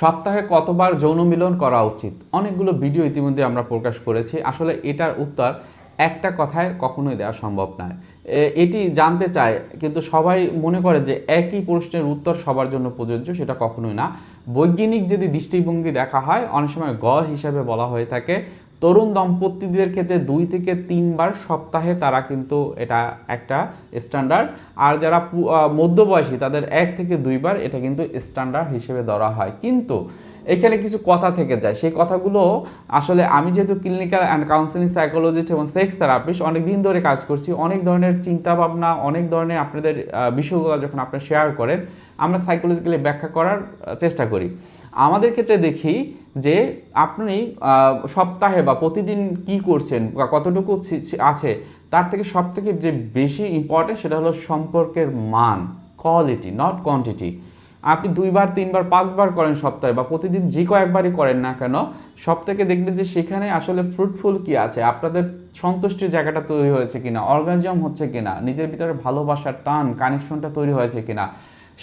সপ্তাহে কতবার যৌন মিলন করা উচিত? অনেকগুলো ভিডিও ইতিমধ্যে আমরা প্রকাশ করেছি। আসলে এটার উত্তর একটা কথায় কখনোই দেওয়া সম্ভব নয়। এটি জানতে চায় কিন্তু সবাই মনে করে যে একই প্রশ্নের উত্তর সবার জন্য প্রযোজ্য, সেটা কখনোই না। বৈজ্ঞানিক যদি দৃষ্টিভঙ্গি দেখা হয়, অনেক সময় গড় হিসাবে বলা হয়ে থাকে তরুণ দম্পতিদের ক্ষেত্রে দুই থেকে তিনবার সপ্তাহে তারা কিন্তু এটা একটা স্ট্যান্ডার্ড আর যারা মধ্যবয়সী, তাদের এক থেকে দুইবার এটা কিন্তু স্ট্যান্ডার্ড হিসেবে ধরা হয়। কিন্তু এখানে কিছু কথা থেকে যায়। সেই কথাগুলো আসলে আমি যেহেতু ক্লিনিক্যাল অ্যান্ড কাউন্সিলিং সাইকোলজিস্ট এবং সেক্স থেরাপিস্ট অনেক দিন ধরে কাজ করছি, অনেক ধরনের চিন্তা ভাবনা অনেক ধরনের আপনাদের বিষয়গুলো যখন আপনারা শেয়ার করেন, আমরা সাইকোলজিক্যালি ব্যাখ্যা করার চেষ্টা করি। আমাদের ক্ষেত্রে দেখি যে আপনি সপ্তাহে বা প্রতিদিন কি করছেন বা কতটুকু আছে, তার থেকে সব থেকে যে বেশি ইম্পর্টেন্ট সেটা হলো সম্পর্কের মান কোয়ালিটি নট কোয়ান্টিটি আপনি দুইবার, তিনবার, পাঁচবার করেন সপ্তাহে বা প্রতিদিন যে কয়েকবারই করেন না কেন সব থেকে দেখবেন যে সেখানে আসলে ফ্রুটফুল কি আছে, আপনাদের সন্তুষ্টির জায়গাটা তৈরি হয়েছে কিনা অর্গানিজম হচ্ছে কিনা, নিজের ভিতরে ভালোবাসার টান কানেকশনটা তৈরি হয়েছে কিনা।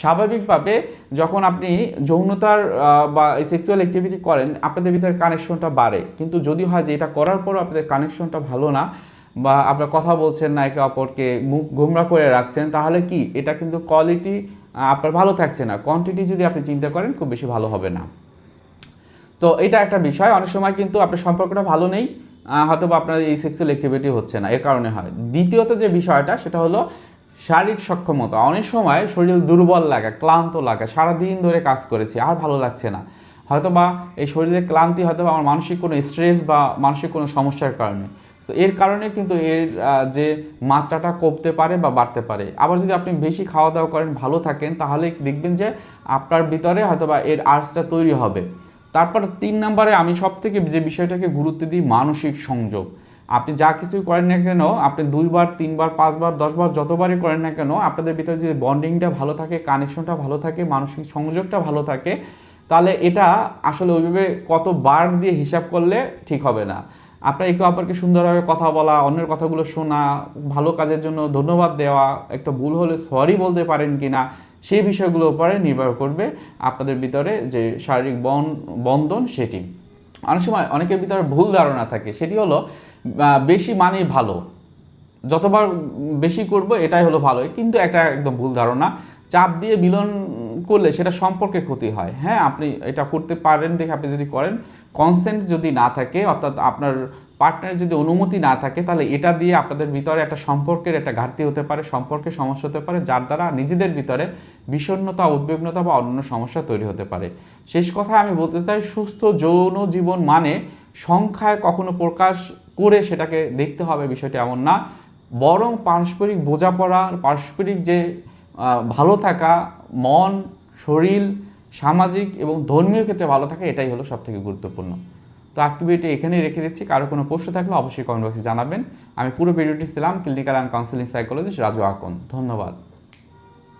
স্বাভাবিকভাবে যখন আপনি যৌনতার বা সেক্সুয়াল অ্যাক্টিভিটি করেন, আপনাদের ভিতরে কানেকশনটা বাড়ে। কিন্তু যদি হয় যে এটা করার পরও আপনাদের কানেকশনটা ভালো না বা আপনার কথা বলছেন না একে অপরকে, মুখ গোমরা করে রাখছেন, তাহলে কি এটা কিন্তু কোয়ালিটি আপনার ভালো থাকছে না? কোয়ান্টিটি যদি আপনি চিন্তা করেন, খুব বেশি ভালো হবে না। তো এটা একটা বিষয়, অনেক সময় কিন্তু আপনার সম্পর্কটা ভালো নেই হয়তো বা আপনার এই সেক্সুয়াল অ্যাক্টিভিটি হচ্ছে না, এর কারণে হয়। দ্বিতীয়ত যে বিষয়টা, সেটা হলো শারীরিক সক্ষমতা। অনেক সময় শরীর দুর্বল লাগা, ক্লান্ত লাগা, সারাদিন ধরে কাজ করেছি, আর ভালো লাগছে না। হয়তো বা এই শরীরের ক্লান্তি হয়তো আমার মানসিক কোনো স্ট্রেস বা মানসিক কোনো সমস্যার কারণে। তো এর কারণে কিন্তু এর যে মাত্রাটা কমতে পারে বা বাড়তে পারে। আবার যদি আপনি বেশি খাওয়া দাওয়া করেন, ভালো থাকেন, তাহলে দেখবেন যে আপনার ভিতরে হয়তো বা এর আর্টসটা তৈরি হবে। তারপর তিন নম্বরে আমি সব থেকে যে বিষয়টাকে গুরুত্ব দিই, মানসিক সংযোগ। আপনি যা কিছুই করেন না কেন, আপনি দুইবার, তিনবার, পাঁচবার, দশবার, যতবারই করেন না কেন, আপনাদের ভিতরে যদি বন্ডিংটা ভালো থাকে কানেকশনটা ভালো থাকে, মানসিক সংযোগটা ভালো থাকে এটা আসলে ওইভাবে কত বার দিয়ে হিসাব করলে ঠিক হবে না। আপনার একে অপরকে সুন্দরভাবে কথা বলা, অন্যের কথাগুলো শোনা, ভালো কাজের জন্য ধন্যবাদ দেওয়া, একটা ভুল হলে সরি বলতে পারেন কি না সেই বিষয়গুলোর উপরে নির্ভর করবে আপনাদের ভিতরে যে শারীরিক বন, বন্ধন সেটি। অনেক সময় অনেকের ভিতরে ভুল ধারণা থাকে, সেটি হলো বেশি মানেই ভালো। যতবার বেশি করব, এটাই হলো ভালো কিন্তু একটা একদম ভুল ধারণা। চাপ দিয়ে মিলন করলে সেটা সম্পর্কে ক্ষতি হয়। হ্যাঁ আপনি এটা করতে পারেন দেখে আপনি যদি করেন। কনসেন্ট যদি না থাকে, অর্থাৎ আপনার পার্টনারের যদি অনুমতি না থাকে, তাহলে এটা দিয়ে আপনাদের ভিতরে একটা সম্পর্কের একটা ঘাটতি হতে পারে সম্পর্কের সমস্যা হতে পারে, যার দ্বারা নিজেদের ভিতরে বিষণ্ণতা, উদ্বিগ্নতা বা অন্য সমস্যা তৈরি হতে পারে। শেষ কথা আমি বলতে চাই, সুস্থ যৌন জীবন মানে সংখ্যায় কখনো প্রকাশ করে সেটাকে দেখতে হবে, বিষয়টি এমন না। বরং পারস্পরিক বোঝাপড়া, পারস্পরিক যে ভালো থাকা, মন শরীর, সামাজিক এবং ধর্মীয় ক্ষেত্রে ভালো থাকে এটাই হলো সব থেকে গুরুত্বপূর্ণ। তো আজকে ভিডিওটি এখানেই রেখে দিচ্ছি। কারও কোনো প্রশ্ন থাকলে অবশ্যই কমেন্ট বক্সে জানাবেন। আমি পুরো ভিডিওটি ছিলাম clinical and counselling psychologist Raju Akon. ধন্যবাদ।